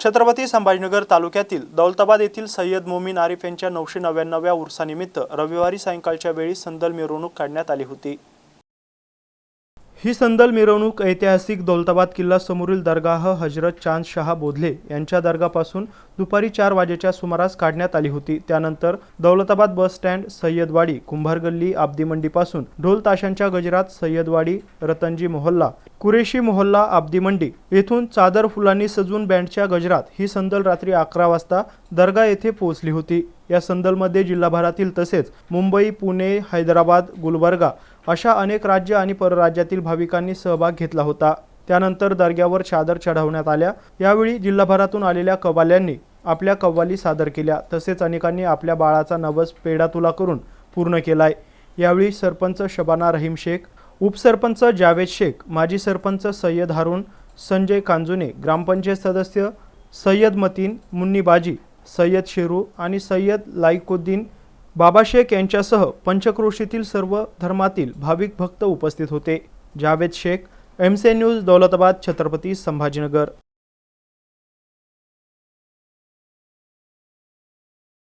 छत्रपती संभाजीनगर तालुक्यातील दौलताबाद येथील सय्यद मोमीन आरिफ यांच्या नऊशे नव्याण्णव्या उर्सानिमित्त रविवारी सायंकाळच्या वेळी संदल मिरवणूक काढण्यात आली होती. ही संदल मिरवणूक ऐतिहासिक दौलताबाद किल्ला समोरील दर्गाह हजरत चांद शहा बोधले यांच्या दर्गापासून दुपारी चार वाजेच्या सुमारास काढण्यात आली होती. त्यानंतर दौलताबाद बस स्टँड सय्यदवाडी कुंभार गल्ली आब्दी मंडीपासून ढोल ताशांच्या गजरात सय्यदवाडी रतनजी मोहल्ला कुरेशी मोहल्ला आब्दी मंडी येथून चादर फुलांनी सजून बँडच्या गजरात ही संदल रात्री अकरा वाजता दर्गा येथे पोहोचली होती. या संदलमध्ये जिल्हाभरातील तसेच मुंबई पुणे हैदराबाद गुलबर्गा अशा अनेक राज्य आणि परराज्यातील भाविकांनी सहभाग घेतला होता. त्यानंतर दर्ग्यावर चादर चढवण्यात आल्या. यावेळी जिल्हाभरातून आलेल्या कव्वाल्यांनी आपल्या कव्वाली सादर केल्या. तसेच अनेकांनी आपल्या बाळाचा नवस पेढा तुला करून पूर्ण केलाय. यावेळी सरपंच शबाना रहीम शेख उपसरपंच जावेद शेख माजी सरपंच सय्यद हारून संजय कांजुने ग्रामपंचायत सदस्य सय्यद मतीन मुन्नी बाजी सय्यद शेरू आणि सय्यद लाईकुद्दीन बाबा शेख यांच्यासह पंचक्रोशीतील सर्व धर्मातील भाविक भक्त उपस्थित होते. Javed Shaikh M news Daulatabad Chhatrapati Sambhajinagar.